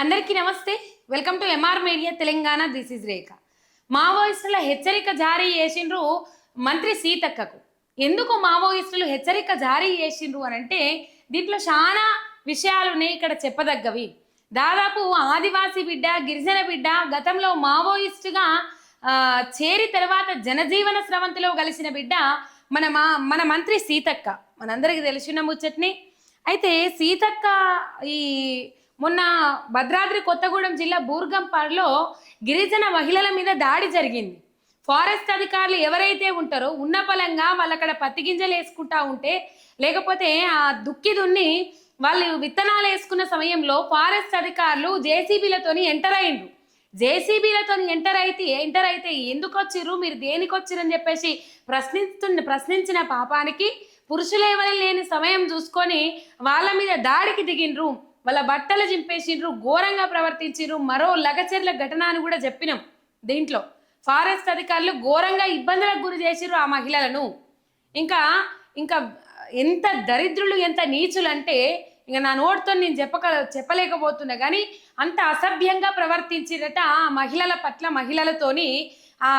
అందరికీ నమస్తే. Welcome to MR media Telangana. This is Rekha మావోయిస్టుల హెచ్చరిక జారీ చేసిండ్రు మంత్రి సీతక్కకు. ఎందుకు మావోయిస్టులు హెచ్చరిక జారీ చేసిండ్రు అని అంటే దీంట్లో చాలా విషయాలు ఉన్నాయి ఇక్కడ చెప్పదగ్గవి. దాదాపు ఆదివాసీ బిడ్డ గిరిజన బిడ్డ గతంలో మావోయిస్టుగా చేరి తర్వాత జనజీవన స్రవంతిలో కలిసిన బిడ్డ మన మా మన మంత్రి సీతక్క. మనందరికీ తెలిసిన ముచ్చట్ని. అయితే సీతక్క ఈ మొన్న భద్రాద్రి కొత్తగూడెం జిల్లా బూర్గంపాడులో గిరిజన మహిళల మీద దాడి జరిగింది. ఫారెస్ట్ అధికారులు ఎవరైతే ఉంటారో ఉన్న పలంగా వాళ్ళు అక్కడ పత్తి గింజలు వేసుకుంటా ఉంటే లేకపోతే ఆ దుక్కి దున్ని వాళ్ళు విత్తనాలు వేసుకున్న సమయంలో ఫారెస్ట్ అధికారులు జేసీబీలతోని ఎంటర్ అయిండ్రు జేసీబీలతో ఎంటర్ అయితే ఎంటర్ అయితే ఎందుకు వచ్చిర్రు మీరు దేనికి వచ్చిరని చెప్పేసి ప్రశ్నిస్తున్న ప్రశ్నించిన పాపానికి పురుషులు ఎవరు లేని సమయం చూసుకొని వాళ్ళ మీద దాడికి దిగిండ్రు. వాళ్ళ బట్టలు చింపేసిండ్రు ఘోరంగా ప్రవర్తించిండ్రు మరో లగచెర్ల ఘటన అని కూడా చెప్పినాం దీంట్లో. ఫారెస్ట్ అధికారులు ఘోరంగా ఇబ్బందులకు గురి చేసిర్రు ఆ మహిళలను. ఇంకా ఇంకా ఎంత దరిద్రులు ఎంత నీచులు అంటే ఇంకా నా నోటితో నేను చెప్పక చెప్పలేకపోతున్నా కానీ అంత అసభ్యంగా ప్రవర్తించిరట ఆ మహిళల పట్ల మహిళలతోని ఆ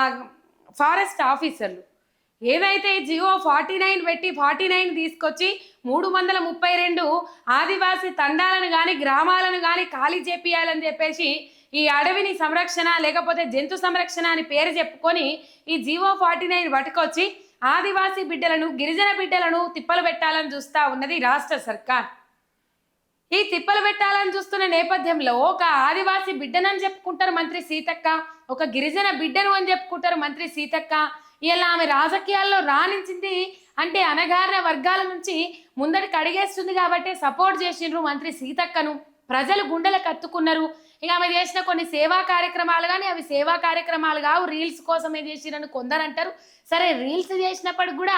ఫారెస్ట్ ఆఫీసర్లు. ఏదైతే జియో ఫార్టీ నైన్ పెట్టి ఫార్టీ నైన్ తీసుకొచ్చి మూడు వందల ముప్పై రెండు ఆదివాసీ తండాలను కానీ గ్రామాలను కానీ ఖాళీ చేపియాలని చెప్పేసి ఈ అడవిని సంరక్షణ లేకపోతే జంతు సంరక్షణ అని పేరు చెప్పుకొని ఈ జీవో ఫార్టీ నైన్ పట్టుకొచ్చి ఆదివాసీ బిడ్డలను గిరిజన బిడ్డలను తిప్పలు పెట్టాలని చూస్తా ఉన్నది రాష్ట్ర సర్కార్. ఈ తిప్పలు పెట్టాలని చూస్తున్న నేపథ్యంలో ఒక ఆదివాసి బిడ్డనని చెప్పుకుంటారు మంత్రి సీతక్క ఒక గిరిజన బిడ్డను అని చెప్పుకుంటారు మంత్రి సీతక్క ఇలా ఆమె రాజకీయాల్లో రాణించింది అంటే అనగారిన వర్గాల నుంచి ముందడికి అడిగేస్తుంది కాబట్టి సపోర్ట్ చేసిండ్రు మంత్రి సీతక్కను. ప్రజలు గుండెలకు కత్తుకున్నారు. ఇక ఆమె చేసిన కొన్ని సేవా కార్యక్రమాలు కానీ అవి సేవా కార్యక్రమాలు కావు. రీల్స్ కోసమే చేసిరని కొందరు అంటారు. సరే రీల్స్ చేసినప్పటికి కూడా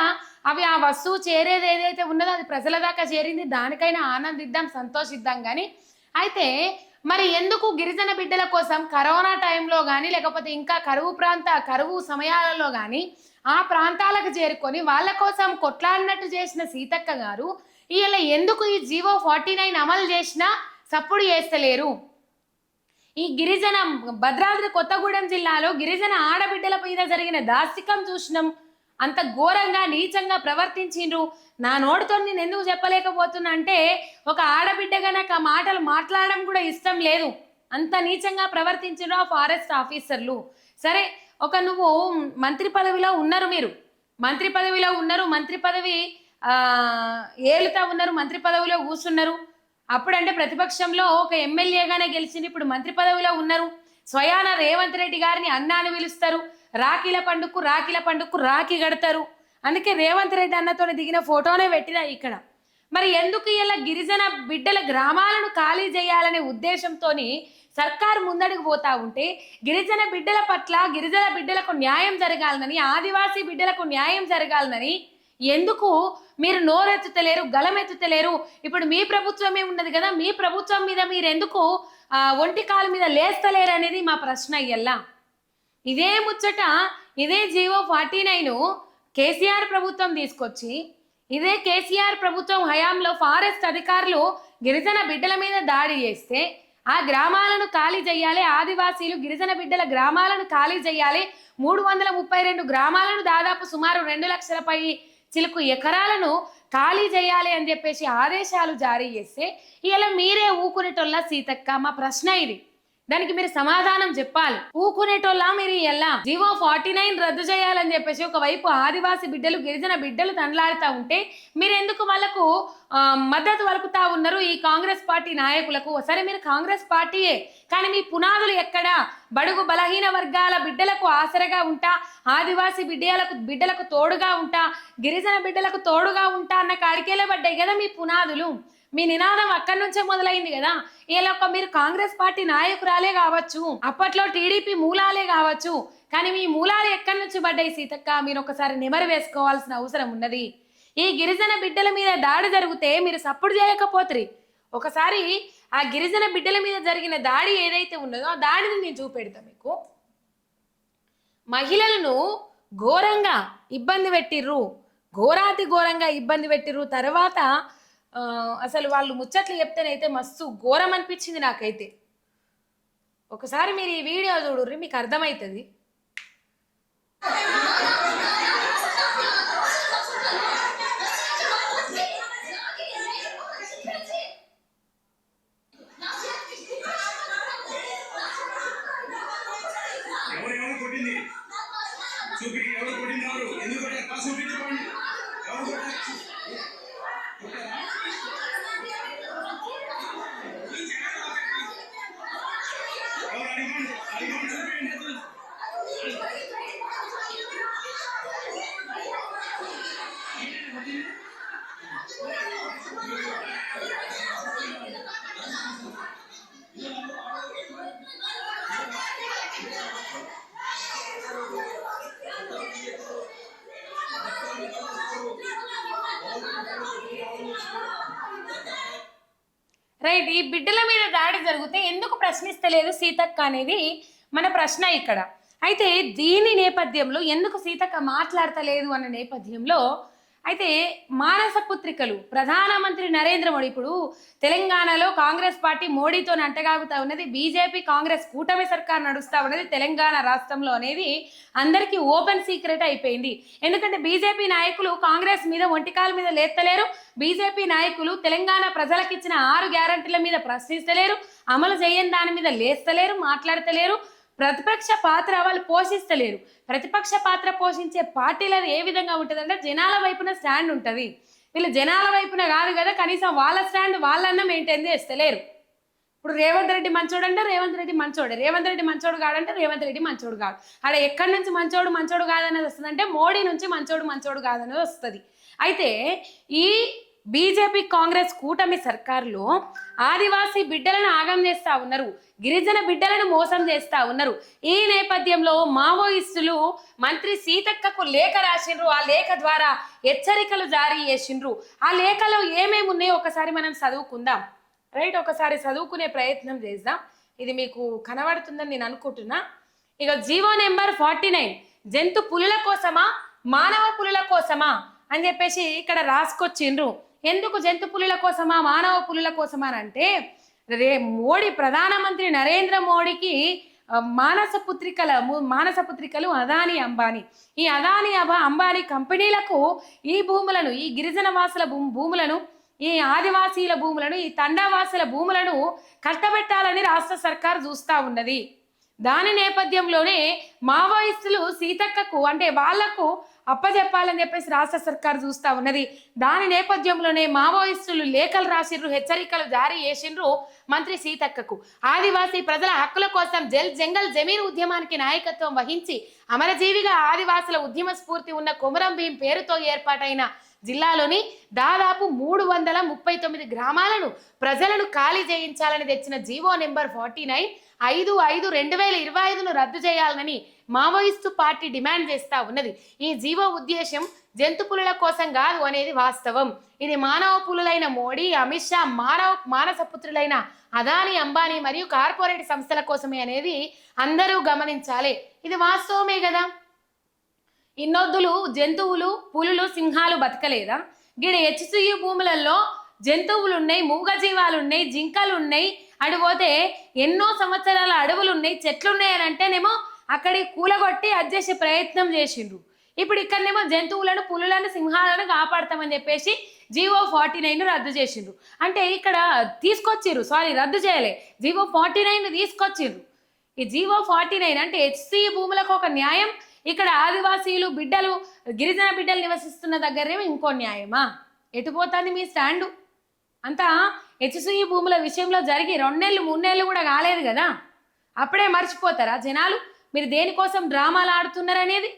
అవి ఆ వస్తువు చేరేది ఏదైతే ఉన్నదో అది ప్రజల దాకా చేరింది. దానికైనా ఆనందిద్దాం సంతోషిద్దాం కానీ అయితే మరి ఎందుకు గిరిజన బిడ్డల కోసం కరోనా టైంలో కానీ లేకపోతే ఇంకా కరువు ప్రాంత కరువు సమయాలలో కానీ ఆ ప్రాంతాలకు చేరుకొని వాళ్ళ కోసం కొట్లాడినట్టు చేసిన సీతక్క గారు ఇలా ఎందుకు ఈ జీవో ఫార్టీ నైన్ అమలు చేసినా సప్పుడు చేస్తలేరు? ఈ గిరిజన భద్రాద్రి కొత్తగూడెం జిల్లాలో గిరిజన ఆడబిడ్డల మీద జరిగిన దాస్తికం చూసినాం. అంత ఘోరంగా నీచంగా ప్రవర్తించిండ్రు. నా నోటితో నేను ఎందుకు చెప్పలేకపోతున్నా అంటే ఒక ఆడబిడ్డగా నాకు ఆ మాటలు మాట్లాడడం కూడా ఇష్టం లేదు. అంత నీచంగా ప్రవర్తించిండ్రు ఆ ఫారెస్ట్ ఆఫీసర్లు. సరే ఒక నువ్వు మంత్రి పదవిలో ఉన్నారు మీరు. మంత్రి పదవిలో ఉన్నారు మంత్రి పదవి ఏలుతా ఉన్నారు మంత్రి పదవిలో కూర్చున్నారు. అప్పుడంటే ప్రతిపక్షంలో ఒక ఎమ్మెల్యేగానే గెలిచింది ఇప్పుడు మంత్రి పదవిలో ఉన్నారు. స్వయాన రేవంత్ రెడ్డి గారిని అన్న అని పిలుస్తారు. రాఖీల పండుగకు రాఖీల పండుగకు రాఖీ కడతారు. అందుకే రేవంత్ రెడ్డి అన్నతో దిగిన ఫోటోనే పెట్టిన ఇక్కడ. మరి ఎందుకు ఇలా గిరిజన బిడ్డల గ్రామాలను ఖాళీ చేయాలనే ఉద్దేశంతో సర్కారు ముందడుగు పోతా ఉంటే గిరిజన బిడ్డల పట్ల గిరిజన బిడ్డలకు న్యాయం జరగాలనని ఆదివాసీ బిడ్డలకు న్యాయం జరగాలనని ఎందుకు మీరు నోరెత్తుతలేరు గలమెత్తుతలేరు ఇప్పుడు మీ ప్రభుత్వమే ఉన్నది కదా మీ ప్రభుత్వం మీద మీరు ఎందుకు ఒంటి కాలు మీద లేస్తలేరు అనేది మా ప్రశ్న అయ్యల్లా ఇదే ముచ్చట ఇదే జీవో ఫార్టీ నైన్ కేసీఆర్ ప్రభుత్వం తీసుకొచ్చి ఇదే కేసీఆర్ ప్రభుత్వం హయాంలో ఫారెస్ట్ అధికారులు గిరిజన బిడ్డల మీద దాడి చేస్తే ఆ గ్రామాలను ఖాళీ చేయాలి ఆదివాసీలు గిరిజన బిడ్డల గ్రామాలను ఖాళీ చేయాలి మూడు వందల ముప్పై రెండు గ్రామాలను దాదాపు సుమారు రెండు లక్షల పై చిలుకు ఎకరాలను ఖాళీ చేయాలి అని చెప్పేసి ఆదేశాలు జారీ చేస్తే ఇలా మీరే ఊకునేటోళ్ళ సీతక్క మా ప్రశ్న ఇది. దానికి మీరు సమాధానం చెప్పాలి. ఊకునేటోళ్ళ మీరు ఎలా జీవో ఫార్టీ నైన్ రద్దు చేయాలని చెప్పేసి ఒకవైపు ఆదివాసి బిడ్డలు గిరిజన బిడ్డలు తండ్లాడుతూ ఉంటే మీరు ఎందుకు వాళ్ళకు మద్దతు వలుకుతా ఉన్నారు ఈ కాంగ్రెస్ పార్టీ నాయకులకు? సరే మీరు కాంగ్రెస్ పార్టీయే. కానీ మీ పునాదులు ఎక్కడా? బడుగు బలహీన వర్గాల బిడ్డలకు ఆసరగా ఉంటా? ఆదివాసి బిడ్డలకు బిడ్డలకు తోడుగా ఉంటా? గిరిజన బిడ్డలకు తోడుగా ఉంటా? అన్న కాడికేలే పడ్డాయి కదా మీ పునాదులు. మీ నినాదం అక్కడి నుంచే మొదలైంది కదా. ఇలా ఒక మీరు కాంగ్రెస్ పార్టీ నాయకురాలే కావచ్చు అప్పట్లో టీడీపీ మూలాలే కావచ్చు కానీ మీ మూలాలు ఎక్కడి నుంచి పడ్డాయి సీతక్క? మీరు ఒకసారి నెమరు వేసుకోవాల్సిన అవసరం ఉన్నది. ఈ గిరిజన బిడ్డల మీద దాడి జరిగితే మీరు సప్పుడు చేయకపోతురి. ఒకసారి ఆ గిరిజన బిడ్డల మీద జరిగిన దాడి ఏదైతే ఉన్నదో ఆ దాడిని నేను చూపెడతా మీకు. మహిళలను ఘోరంగా ఇబ్బంది పెట్టిర్రు. ఘోరాతి ఘోరంగా ఇబ్బంది పెట్టిర్రు. తర్వాత అసలు వాళ్ళు ముచ్చట్లు చెప్తేనైతే మస్తు ఘోరం అనిపించింది నాకైతే. ఒకసారి మీరు ఈ వీడియో చూడుర్రి మీకు అర్థమవుతుంది ఎవరు రైట్ ఈ బిడ్డల మీద దాడి జరిగితే ఎందుకు ప్రశ్నిస్తలేదు సీతక్క అనేది మన ప్రశ్న ఇక్కడ. అయితే దీని నేపథ్యంలో ఎందుకు సీతక్క మాట్లాడతలేదు అన్న నేపథ్యంలో అయితే మానస పుత్రికలు ప్రధానమంత్రి నరేంద్ర మోడీ ఇప్పుడు తెలంగాణలో కాంగ్రెస్ పార్టీ మోడీతో అంటగాగుతా ఉన్నది. బీజేపీ కాంగ్రెస్ కూటమి సర్కార్ నడుస్తా ఉన్నది. తెలంగాణ రాష్ట్రంలో అనేది అందరికీ ఓపెన్ సీక్రెట్ అయిపోయింది. ఎందుకంటే బీజేపీ నాయకులు కాంగ్రెస్ మీద ఒంటికాల మీద లేస్తలేరు బీజేపీ నాయకులు తెలంగాణ ప్రజలకు ఇచ్చిన ఆరు గ్యారంటీల మీద ప్రశ్నిస్తలేరు. అమలు చేయని దాని మీద లేస్తలేరు మాట్లాడతలేరు. ప్రతిపక్ష పాత్ర వాళ్ళు పోషిస్తలేరు. ప్రతిపక్ష పాత్ర పోషించే పార్టీలది ఏ విధంగా ఉంటుందంటే జనాల వైపున స్టాండ్ ఉంటుంది. వీళ్ళు జనాల వైపున కాదు కదా కనీసం వాళ్ళ స్టాండ్ వాళ్ళన్న మెయింటైన్ చేస్తలేరు. ఇప్పుడు రేవంత్ రెడ్డి మంచోడు అంటే రేవంత్ రెడ్డి మంచోడు. రేవంత్ రెడ్డి మంచోడు కాడంటే రేవంత్ రెడ్డి మంచోడు కాదు ఆడ ఎక్కడి నుంచి మంచోడు మంచోడు కాదనేది వస్తుందంటే మోడీ నుంచి మంచోడు మంచోడు కాదనేది వస్తుంది. అయితే ఈ బీజేపీ కాంగ్రెస్ కూటమి సర్కారులో ఆదివాసీ బిడ్డలను ఆగం చేస్తా ఉన్నారు గిరిజన బిడ్డలను మోసం చేస్తా ఉన్నారు. ఈ నేపథ్యంలో మావోయిస్టులు మంత్రి సీతక్కకు లేఖ రాసిండ్రు ఆ లేఖ ద్వారా హెచ్చరికలు జారీ చేసిండ్రు. ఆ లేఖలో ఏమేమి ఉన్నాయో ఒకసారి మనం చదువుకుందాం. రైట్ ఒకసారి చదువుకునే ప్రయత్నం చేద్దాం. ఇది మీకు కనబడుతుందని నేను అనుకుంటున్నా. ఇక జీవో నెంబర్ ఫార్టీ నైన్. జంతు పులుల కోసమా మానవ పులుల కోసమా అని చెప్పేసి ఇక్కడ రాసుకొచ్చిండ్రు. ఎందుకు జంతు పులుల కోసమా మానవ పులుల కోసమా అని అంటే రే మోడీ ప్రధానమంత్రి నరేంద్ర మోడీకి మానస పుత్రికల మానస పుత్రికలు అదాని అంబానీ. ఈ అదాని అబా అంబానీ కంపెనీలకు ఈ భూములను ఈ గిరిజన వాసుల భూములను ఈ ఆదివాసీల భూములను ఈ తండావాసుల భూములను కట్టబెట్టాలని రాష్ట్ర సర్కార్ చూస్తా ఉన్నది. దాని నేపథ్యంలోనే మావోయిస్టులు సీతక్కకు అంటే వాళ్ళకు అప్పజెప్పాలని చెప్పేసి రాష్ట్ర సర్కార్ చూస్తా ఉన్నది. దాని నేపథ్యంలోనే మావోయిస్టులు లేఖలు రాసిండ్రు హెచ్చరికలు జారీ చేసిండ్రు మంత్రి సీతక్కకు. ఆదివాసీ ప్రజల హక్కుల కోసం జల్ జంగల్ జమీన్ ఉద్యమానికి నాయకత్వం వహించి అమరజీవిగా ఆదివాసుల ఉద్యమ స్ఫూర్తి ఉన్న కొమరం భీం పేరుతో ఏర్పాటైన జిల్లాలోని దాదాపు మూడు వందల ముప్పై తొమ్మిది గ్రామాలను ప్రజలను ఖాళీ చేయించాలని తెచ్చిన జీవో నెంబర్ ఫార్టీ నైన్ ఐదు ఐదు రెండు వేల ఇరవై ఐదును రద్దు చేయాలని మావోయిస్టు పార్టీ డిమాండ్ చేస్తా ఉన్నది. ఈ జీవో ఉద్దేశం జంతు పులుల కోసం కాదు అనేది వాస్తవం. ఇది మానవ పులులైన మోడీ అమిత్ షా మానవ మానసపుత్రులైన అదాని అంబానీ మరియు కార్పొరేట్ సంస్థల కోసమే అనేది అందరూ గమనించాలి. ఇది వాస్తవమే కదా? ఇన్నొద్దులు జంతువులు పులులు సింహాలు బతకలేదా? గిడ హెచ్సియు భూములలో జంతువులు ఉన్నాయి మూగజీవాలు ఉన్నాయి జింకలు ఉన్నాయి అటు పోతే ఎన్నో సంవత్సరాల అడవులు ఉన్నాయి చెట్లు ఉన్నాయి అని అంటేనేమో అక్కడి కూలగొట్టి అడ్జేసే ప్రయత్నం చేసిండ్రు. ఇప్పుడు ఇక్కడనేమో జంతువులను పులులను సింహాలను కాపాడతామని చెప్పేసి జీవో ఫార్టీ నైన్ రద్దు చేసిండ్రు. అంటే ఇక్కడ తీసుకొచ్చిర్రు సారీ రద్దు చేయలే జీవో ఫార్టీ నైన్ తీసుకొచ్చిర్రు. ఈ జీవో ఫార్టీ నైన్ అంటే హెచ్సి భూములకు ఒక న్యాయం ఇక్కడ ఆదివాసీలు బిడ్డలు గిరిజన బిడ్డలు నివసిస్తున్న దగ్గరేమో ఇంకో న్యాయమా? ఎటు పోతుంది మీ స్టాండు? అంతా హెచ్సిఈ భూముల విషయంలో జరిగి రెండేళ్ళు మూడేళ్ళు కూడా కాలేదు కదా? అప్పుడే మర్చిపోతారా జనాలు? మీరు దేనికోసం డ్రామాలు ఆడుతున్నారు అనేది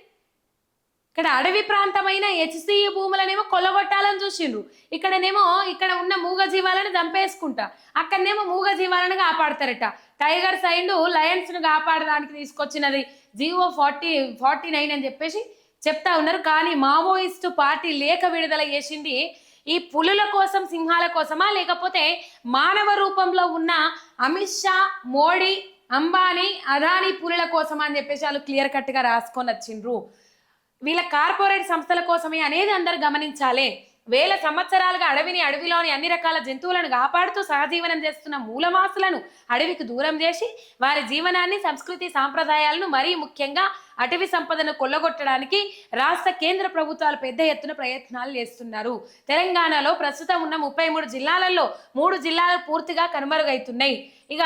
ఇక్కడ అడవి ప్రాంతమైన హెచ్సిఈ భూములనేమో కొల్లగొట్టాలని చూసిండ్రు. ఇక్కడనేమో ఇక్కడ ఉన్న మూగ జీవాలను చంపేసుకుంటా అక్కడనేమో మూగ జీవాలను కాపాడతారట. టైగర్ సైండ్ లయన్స్ను కాపాడడానికి తీసుకొచ్చినది జీవో ఫార్టీ ఫార్టీ నైన్ అని చెప్పేసి చెప్తా ఉన్నారు. కానీ మావోయిస్టు పార్టీ లేఖ విడుదల చేసింది ఈ పులుల కోసం సింహాల కోసమా? లేకపోతే మానవ రూపంలో ఉన్న అమిత్ షా మోడీ అంబానీ అదానీ పులుల కోసమా అని చెప్పేసి వాళ్ళు క్లియర్ కట్గా రాసుకొని వచ్చిండ్రు. వీళ్ళ కార్పొరేట్ సంస్థల కోసమే అనేది అందరు గమనించాలి. వేల సంవత్సరాలుగా అడవిని అడవిలోని అన్ని రకాల జంతువులను కాపాడుతూ సహజీవనం చేస్తున్న మూలవాసులను అడవికి దూరం చేసి వారి జీవనాన్ని సంస్కృతి సాంప్రదాయాలను మరీ ముఖ్యంగా అటవీ సంపదను కొల్లగొట్టడానికి రాష్ట్ర కేంద్ర ప్రభుత్వాలు పెద్ద ఎత్తున ప్రయత్నాలు చేస్తున్నారు. తెలంగాణలో ప్రస్తుతం ఉన్న ముప్పై మూడు జిల్లాలలో మూడు జిల్లాలు పూర్తిగా కనుమరుగైతున్నాయి. ఇక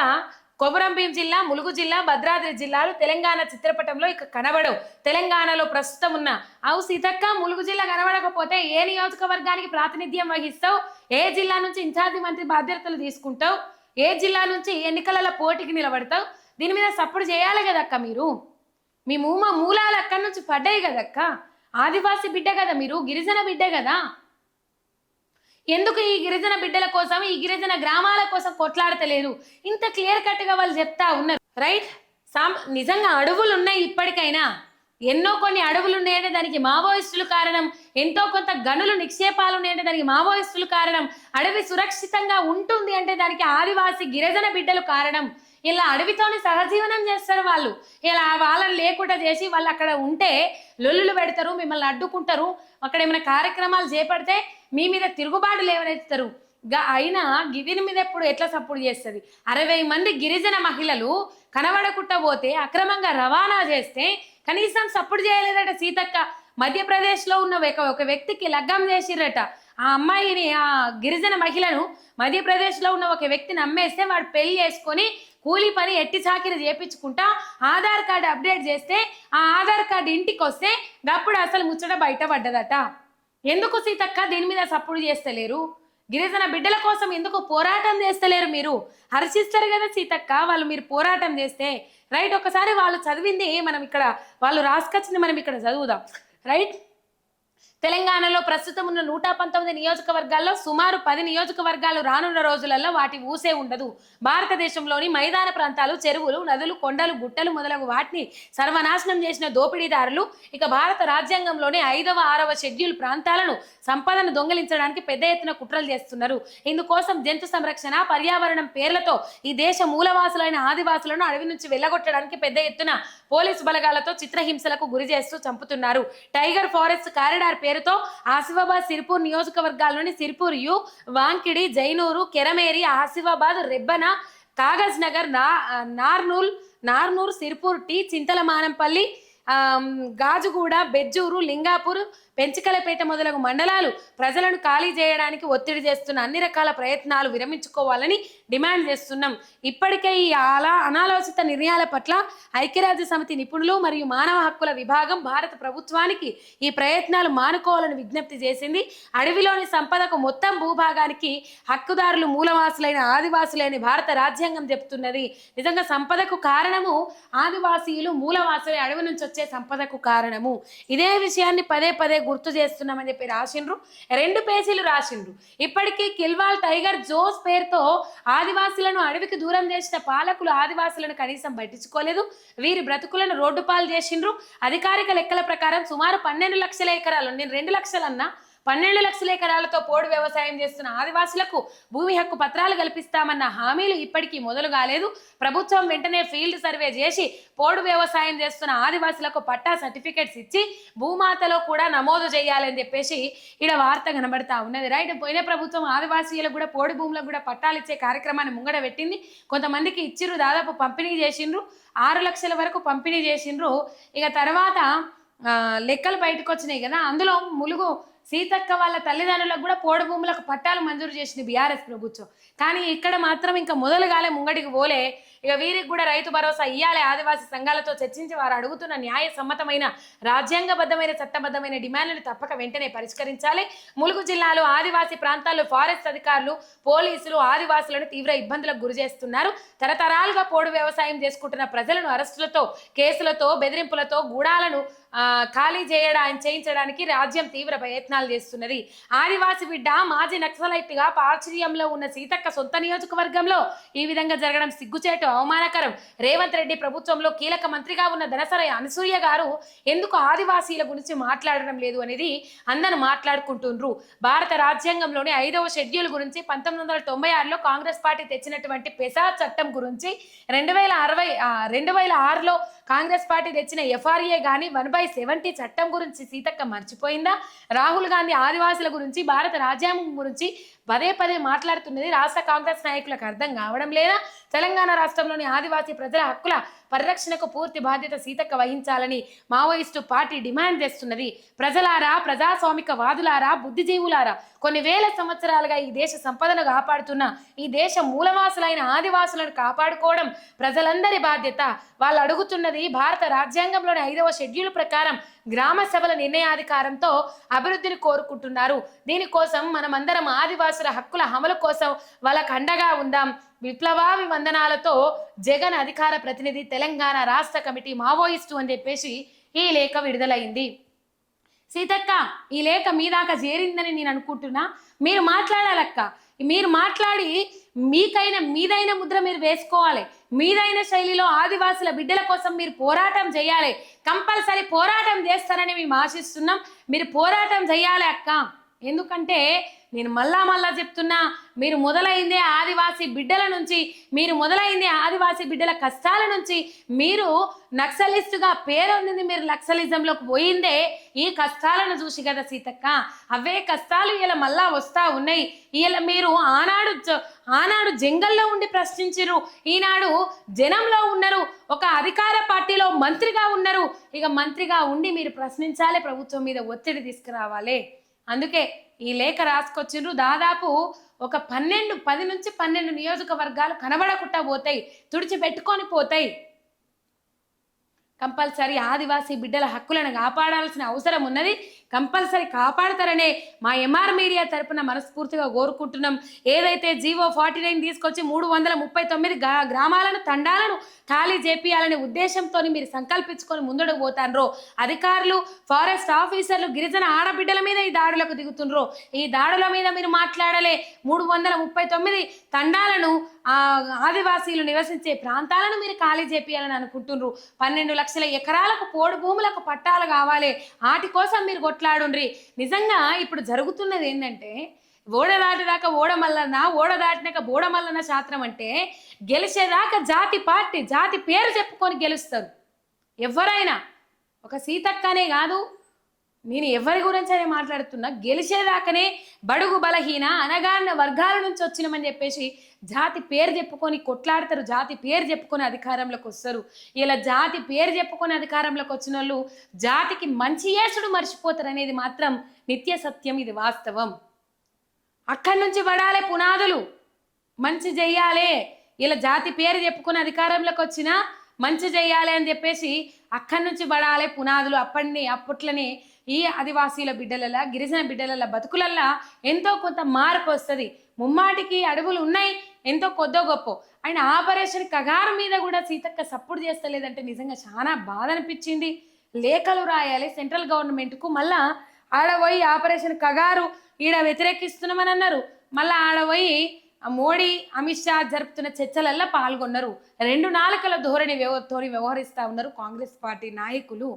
కొమరంభీం జిల్లా ములుగు జిల్లా భద్రాద్రి జిల్లాలు తెలంగాణ చిత్రపటంలో ఇక కనబడవు. తెలంగాణలో ప్రస్తుతం ఉన్న అవు సీతక్క ములుగు జిల్లా కనబడకపోతే ఏ నియోజకవర్గానికి ప్రాతినిధ్యం వహిస్తావు? ఏ జిల్లా నుంచి ఇన్ఛార్జి మంత్రి బాధ్యతలు తీసుకుంటావు? ఏ జిల్లా నుంచి ఎన్నికలలో పోటీకి నిలబడతావు? దీని మీద సపోర్ట్ చేయాలి కదక్క మీరు. మీ మూమ మూలాలు అక్కడి నుంచి పడ్డాయి కదక్క. ఆదివాసీ బిడ్డ కదా మీరు గిరిజన బిడ్డ కదా. ఎందుకు ఈ గిరిజన బిడ్డల కోసం ఈ గిరిజన గ్రామాల కోసం కొట్లాడతలేరు ఇంత క్లియర్ కట్గా వాళ్ళు చెప్తా ఉన్నారు. రైట్? సాం నిజంగా అడవులు ఉన్నాయి ఇప్పటికైనా. ఎన్నో కొన్ని అడవులు ఉన్నాయంటే దానికి మావోయిస్టులు కారణం. ఎంతో కొంత గనులు నిక్షేపాలు ఉన్నాయంటే దానికి మావోయిస్టులు కారణం. అడవి సురక్షితంగా ఉంటుంది అంటే దానికి ఆదివాసి గిరిజన బిడ్డలు కారణం. ఇలా అడవితోనే సహజీవనం చేస్తారు వాళ్ళు. ఇలా వాళ్ళని లేకుండా చేసి వాళ్ళు అక్కడ ఉంటే లొల్లులు పెడతారు మిమ్మల్ని అడ్డుకుంటారు. అక్కడ ఏమైనా కార్యక్రమాలు చేపడితే మీ మీద తిరుగుబాటు లేవనెత్తారు గా అయినా గిరిని మీద ఎప్పుడు ఎట్లా సపోర్ట్ చేస్తుంది? అరవై మంది గిరిజన మహిళలు కనబడకుండా పోతే అక్రమంగా రవాణా చేస్తే కనీసం సపోర్ట్ చేయలేదట సీతక్క. మధ్యప్రదేశ్లో ఉన్న ఒక ఒక వ్యక్తికి లగ్గం చేసిరట ఆ అమ్మాయిని ఆ గిరిజన మహిళను మధ్యప్రదేశ్లో ఉన్న ఒక వ్యక్తిని అమ్మేస్తే వాడు పెళ్ళి చేసుకొని కూలీ పని ఎట్టి చాకిరి చేపించుకుంటా ఆధార్ కార్డు అప్డేట్ చేస్తే ఆ ఆధార్ కార్డు ఇంటికి వస్తే అప్పుడు అసలు ముచ్చట బయటపడ్డదట ఎందుకు సీతక్క దీని మీద సపోర్ట్ చేస్తలేరు? గిరిజన బిడ్డల కోసం ఎందుకు పోరాటం చేస్తలేరు మీరు? హర్షిస్తారు కదా సీతక్క వాళ్ళు మీరు పోరాటం చేస్తే రైట్ ఒకసారి వాళ్ళు చదివింది మనం ఇక్కడ వాళ్ళు రాసుకొచ్చింది మనం ఇక్కడ చదువుదాం. రైట్ తెలంగాణలో ప్రస్తుతం ఉన్న నూట పంతొమ్మిది నియోజకవర్గాల్లో సుమారు పది నియోజకవర్గాలు రానున్న రోజులలో వాటి ఊసే ఉండదు. భారతదేశంలోని మైదాన ప్రాంతాలు చెరువులు నదులు కొండలు గుట్టలు మొదలగు వాటిని సర్వనాశనం చేసిన దోపిడీదారులు ఇక భారత రాజ్యాంగంలోని ఐదవ ఆరవ షెడ్యూల్ ప్రాంతాలను సంపదను దొంగిలించడానికి పెద్ద ఎత్తున కుట్రలు చేస్తున్నారు. ఇందుకోసం జంతు సంరక్షణ పర్యావరణం పేర్లతో ఈ దేశ మూలవాసులైన ఆదివాసులను అడవి నుంచి వెళ్ళగొట్టడానికి పెద్ద ఎత్తున పోలీసు బలగాలతో చిత్రహింసలకు గురి చేస్తూ చంపుతున్నారు. టైగర్ ఫారెస్ట్ కారిడార్ పేరు పేరుతో ఆసిఫాబాద్ సిరిపూర్ నియోజకవర్గాల్లోని సిరిపూర్ యు వాంకిడి జైనూరు కెరమేరి ఆసిఫాబాద్ రెబ్బన కాగజ్ నగర్ నా నార్నూల్ నార్నూర్ సిరిపూర్ టీ చింతలమానంపల్లి మానంపల్లి గాజుగూడ బెజ్జూరు లింగాపూర్ పెంచికలపేట మొదలగు మండలాలు ప్రజలను ఖాళీ చేయడానికి ఒత్తిడి చేస్తున్న అన్ని రకాల ప్రయత్నాలు విరమించుకోవాలని డిమాండ్ చేస్తున్నాం. ఇప్పటికే ఈ అలా అనాలోచిత నిర్ణయాల పట్ల ఐక్యరాజ్య సమితి నిపుణులు మరియు మానవ హక్కుల విభాగం భారత ప్రభుత్వానికి ఈ ప్రయత్నాలు మానుకోవాలని విజ్ఞప్తి చేసింది. అడవిలోని సంపదకు మొత్తం భూభాగానికి హక్కుదారులు మూలవాసులైన ఆదివాసులైన భారత రాజ్యాంగం చెప్తున్నది నిజంగా సంపదకు కారణము ఆదివాసీయులు మూలవాసులే అడవి నుంచి వచ్చే సంపదకు కారణము. ఇదే విషయాన్ని పదే పదే గుర్తు చేస్తున్నామని చెప్పి రాసిండ్రు. రెండు పేజీలు రాసిండ్రు. ఇప్పటికీ కిల్వాల్ టైగర్ జోస్ పేరుతో ఆదివాసులను అడవికి దూరం చేసిన పాలకులు ఆదివాసులను కనీసం పట్టించుకోలేదు. వీరి బ్రతుకులను రోడ్డు పాలు చేసిండ్రు. అధికారిక లెక్కల ప్రకారం సుమారు పన్నెండు లక్షల ఎకరాలు నేను రెండు లక్షలన్నా పన్నెండు లక్షల ఎకరాలతో పోడు వ్యవసాయం చేస్తున్న ఆదివాసులకు భూమి హక్కు పత్రాలు కల్పిస్తామన్న హామీలు ఇప్పటికీ మొదలు కాలేదు. ప్రభుత్వం వెంటనే ఫీల్డ్ సర్వే చేసి పోడు వ్యవసాయం చేస్తున్న ఆదివాసులకు పట్టా సర్టిఫికెట్స్ ఇచ్చి భూమాతలో కూడా నమోదు చేయాలని చెప్పేసి ఇక్కడ వార్త కనబడతా ఉన్నది. రైట్ పోయిన ప్రభుత్వం ఆదివాసీలకు కూడా పోడు భూములకు కూడా పట్టాలు ఇచ్చే కార్యక్రమాన్ని ముంగడ పెట్టింది. కొంతమందికి ఇచ్చిర్రు దాదాపు పంపిణీ చేసిండ్రు ఆరు లక్షల వరకు పంపిణీ చేసిండ్రు. ఇక తర్వాత లెక్కలు బయటకు వచ్చినాయి కదా అందులో ములుగు సీతక్క వాళ్ళ తల్లిదండ్రులకు కూడా పోడు భూములకు పట్టాలు మంజూరు చేసింది బీఆర్ఎస్ ప్రభుత్వం. కానీ ఇక్కడ మాత్రం ఇంకా మొదలు కాలే ముంగడికి పోలే. ఇక వీరికి కూడా రైతు భరోసా ఇయ్యాలి ఆదివాసీ సంఘాలతో చర్చించి వారు అడుగుతున్న న్యాయ సమ్మతమైన రాజ్యాంగబద్ధమైన చట్టబద్ధమైన డిమాండ్లను తప్పక వెంటనే పరిష్కరించాలి. ములుగు జిల్లాలో ఆదివాసీ ప్రాంతాల్లో ఫారెస్ట్ అధికారులు పోలీసులు ఆదివాసులను తీవ్ర ఇబ్బందులకు గురి చేస్తున్నారు. తరతరాలుగా పోడు వ్యవసాయం చేసుకుంటున్న ప్రజలను అరెస్టులతో కేసులతో బెదిరింపులతో గూడాలను ఖాళీ చేయడానికి చేయించడానికి రాజ్యం తీవ్ర ప్రయత్నాలు చేస్తున్నది. ఆదివాసి బిడ్డ మాజీ నక్సలైట్గా పార్చర్యంలో ఉన్న సీతక్క సొంత నియోజకవర్గంలో ఈ విధంగా జరగడం సిగ్గుచేటు అవమానకరం. రేవంత్ రెడ్డి ప్రభుత్వంలో కీలక మంత్రిగా ఉన్న ధనసరయ అనసూయ గారు ఎందుకు ఆదివాసీల గురించి మాట్లాడడం లేదు అనేది అందరూ మాట్లాడుకుంటుండ్రు. భారత రాజ్యాంగంలోని ఐదవ షెడ్యూల్ గురించి పంతొమ్మిది వందల తొంభై ఆరులో కాంగ్రెస్ పార్టీ తెచ్చినటువంటి పెసా చట్టం గురించి రెండు వేల అరవై రెండు వేల ఆరులో కాంగ్రెస్ పార్టీ తెచ్చిన ఎఫ్ఆర్ఏ కానీ వన్ బై బై సెవెంటీ చట్టం గురించి సీతక్క మర్చిపోయిందా? రాహుల్ గాంధీ ఆదివాసుల గురించి భారత రాజ్యాంగం గురించి పదే పదే మాట్లాడుతున్నది రాష్ట్ర కాంగ్రెస్ నాయకులకు అర్థం కావడం లేదా? తెలంగాణ రాష్ట్రంలోని ఆదివాసీ ప్రజల హక్కుల పరిరక్షణకు పూర్తి బాధ్యత సీతక్క వహించాలని మావోయిస్టు పార్టీ డిమాండ్ చేస్తున్నది. ప్రజలారా ప్రజాస్వామిక వాదులారా బుద్ధిజీవులారా కొన్ని వేల సంవత్సరాలుగా ఈ దేశ సంపదను కాపాడుతున్న ఈ దేశ మూలవాసులైన ఆదివాసులను కాపాడుకోవడం ప్రజలందరి బాధ్యత. వాళ్ళు అడుగుతున్నది భారత రాజ్యాంగంలోని ఐదవ షెడ్యూల్ ప్రకారం గ్రామ సభల నిర్ణయాధికారంతో అభివృద్ధిని కోరుకుంటున్నారు. దీనికోసం మనమందరం ఆదివాసుల హక్కుల అమలు కోసం వాళ్ళకు అండగా ఉందాం. విప్లవావి వందనాలతో జగన్ అధికార ప్రతినిధి తెలంగాణ రాష్ట్ర కమిటీ మావోయిస్టు అని చెప్పేసి ఈ లేఖ విడుదలైంది. సీతక్క ఈ లేఖ మీ దాకా చేరిందని నేను అనుకుంటున్నా. మీరు మాట్లాడాలక్క. మీరు మాట్లాడి మీకైన మీదైన ముద్ర మీరు వేసుకోవాలి. మీదైన శైలిలో ఆదివాసుల బిడ్డల కోసం మీరు పోరాటం చేయాలి. కంపల్సరీ పోరాటం చేస్తారని మేము ఆశిస్తున్నాం. మీరు పోరాటం చేయాలి అక్క. ఎందుకంటే నేను మళ్ళా మళ్ళా చెప్తున్నా మీరు మొదలైందే ఆదివాసీ బిడ్డల నుంచి మీరు మొదలైందే ఆదివాసీ బిడ్డల కష్టాల నుంచి మీరు నక్సలిస్టుగా పేరొందింది మీరు నక్సలిజంలోకి పోయిందే ఈ కష్టాలను చూసి కదా సీతక్క. అవే కష్టాలు ఇలా మళ్ళా వస్తా ఉన్నాయి. ఇలా మీరు ఆనాడు ఆనాడు జంగల్లో ఉండి ప్రశ్నించరు ఈనాడు జనంలో ఉన్నారు. ఒక అధికార పార్టీలో మంత్రిగా ఉన్నారు. ఇక మంత్రిగా ఉండి మీరు ప్రశ్నించాలి ప్రభుత్వం మీద ఒత్తిడి తీసుకురావాలి. అందుకే ఈ లేఖ రాసుకొచ్చిండ్రు. దాదాపు ఒక పన్నెండు పది నుంచి పన్నెండు నియోజకవర్గాలు కనబడకుండా పోతాయి తుడిచిపెట్టుకొని పోతాయి. కంపల్సరీ ఆదివాసీ బిడ్డల హక్కులను కాపాడాల్సిన అవసరం ఉన్నది. కంపల్సరీ కాపాడతారనే మా ఎంఆర్ మీడియా తరపున మనస్ఫూర్తిగా కోరుకుంటున్నాం. ఏదైతే జీవో ఫార్టీ నైన్ తీసుకొచ్చి మూడు వందల ముప్పై తొమ్మిది గ్రామాలను తండాలను ఖాళీ చేపియాలనే ఉద్దేశంతో మీరు సంకల్పించుకొని ముందుకు పోతాన్రో. అధికారులు ఫారెస్ట్ ఆఫీసర్లు గిరిజన ఆడబిడ్డల మీద ఈ దాడులకు దిగుతుండ్రో. ఈ దాడుల మీద మీరు మాట్లాడలే. మూడు వందల ముప్పై తొమ్మిది తండాలను ఆదివాసీలు నివసించే ప్రాంతాలను మీరు ఖాళీ చేపియాలని అనుకుంటున్నారు. పన్నెండు లక్షల ఎకరాలకు పోడు భూములకు పట్టాలు కావాలి. వాటి కోసం మీరు కొట్లాడుండ్రి. నిజంగా ఇప్పుడు జరుగుతున్నది ఏంటంటే ఓడ దాటిదాకా ఓడమల్లన్న ఓడ దాటినాక బోడమల్లన శాస్త్రం అంటే గెలిచేదాకా జాతి పార్టీ జాతి పేరు చెప్పుకొని గెలుస్తారు. ఎవరైనా ఒక సీతక్కనే కాదు నేను ఎవరి గురించైనా మాట్లాడుతున్నా గెలిచేదాకనే బడుగు బలహీన అనగాన వర్గాల నుంచి వచ్చినామని చెప్పేసి జాతి పేరు చెప్పుకొని కొట్లాడతారు జాతి పేరు చెప్పుకొని అధికారంలోకి వస్తారు. ఇలా జాతి పేరు చెప్పుకొని అధికారంలోకి వచ్చిన వాళ్ళు జాతికి మంచి యేసుడు మర్చిపోతారు అనేది మాత్రం నిత్య సత్యం ఇది వాస్తవం. అక్కడి నుంచి పడాలి పునాదులు మంచి చెయ్యాలి. ఇలా జాతి పేరు చెప్పుకొని అధికారంలోకి వచ్చినా మంచి చెయ్యాలి అని చెప్పేసి అక్కడి నుంచి పడాలి పునాదులు అప్పటిని అప్పట్లనే ఈ ఆదివాసీల బిడ్డలలా గిరిజన బిడ్డల బతుకులల్లా ఎంతో కొంత మార్పు వస్తుంది. ముమ్మాటికి అడవులు ఉన్నాయి ఎంతో కొద్దో గొప్ప. ఆయన ఆపరేషన్ కగారు మీద కూడా సీతక్క సపోర్ట్ చేస్తలేదంటే నిజంగా చాలా బాధ అనిపించింది. లేఖలు రాయాలి సెంట్రల్ గవర్నమెంట్కు మళ్ళా ఆడపోయి ఆపరేషన్ కగారు ఈడ వ్యతిరేకిస్తున్నామని అన్నారు మళ్ళా ఆడ పోయి మోడీ అమిత్ షా జరుపుతున్న చర్చలల్లో పాల్గొన్నారు. రెండు నాలుకల ధోరణి వ్యవ తోని వ్యవహరిస్తూ ఉన్నారు కాంగ్రెస్ పార్టీ నాయకులు.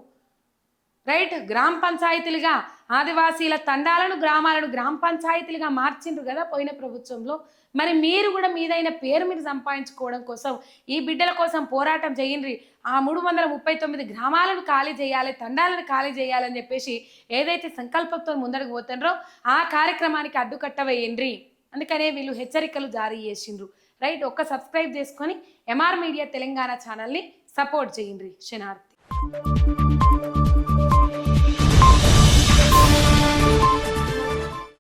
రైట్? గ్రామ పంచాయతీలుగా ఆదివాసీల తండాలను గ్రామాలను గ్రామ పంచాయతీలుగా మార్చిండ్రు కదా పోయిన ప్రభుత్వంలో. మరి మీరు కూడా మీదైన పేరు మీరు సంపాదించుకోవడం కోసం ఈ బిడ్డల కోసం పోరాటం చేయండి. ఆ మూడు వందల ముప్పై తొమ్మిది గ్రామాలను ఖాళీ చేయాలి తండాలను ఖాళీ చేయాలని చెప్పేసి ఏదైతే సంకల్పంతో ముందరకు పోతుండ్రో ఆ కార్యక్రమానికి అడ్డుకట్టవేయండి అందుకనే వీళ్ళు హెచ్చరికలు జారీ చేసిండ్రు. రైట్? ఒక్క సబ్స్క్రైబ్ చేసుకొని ఎంఆర్ మీడియా తెలంగాణ ఛానల్ని సపోర్ట్ చేయండి. శనార్థి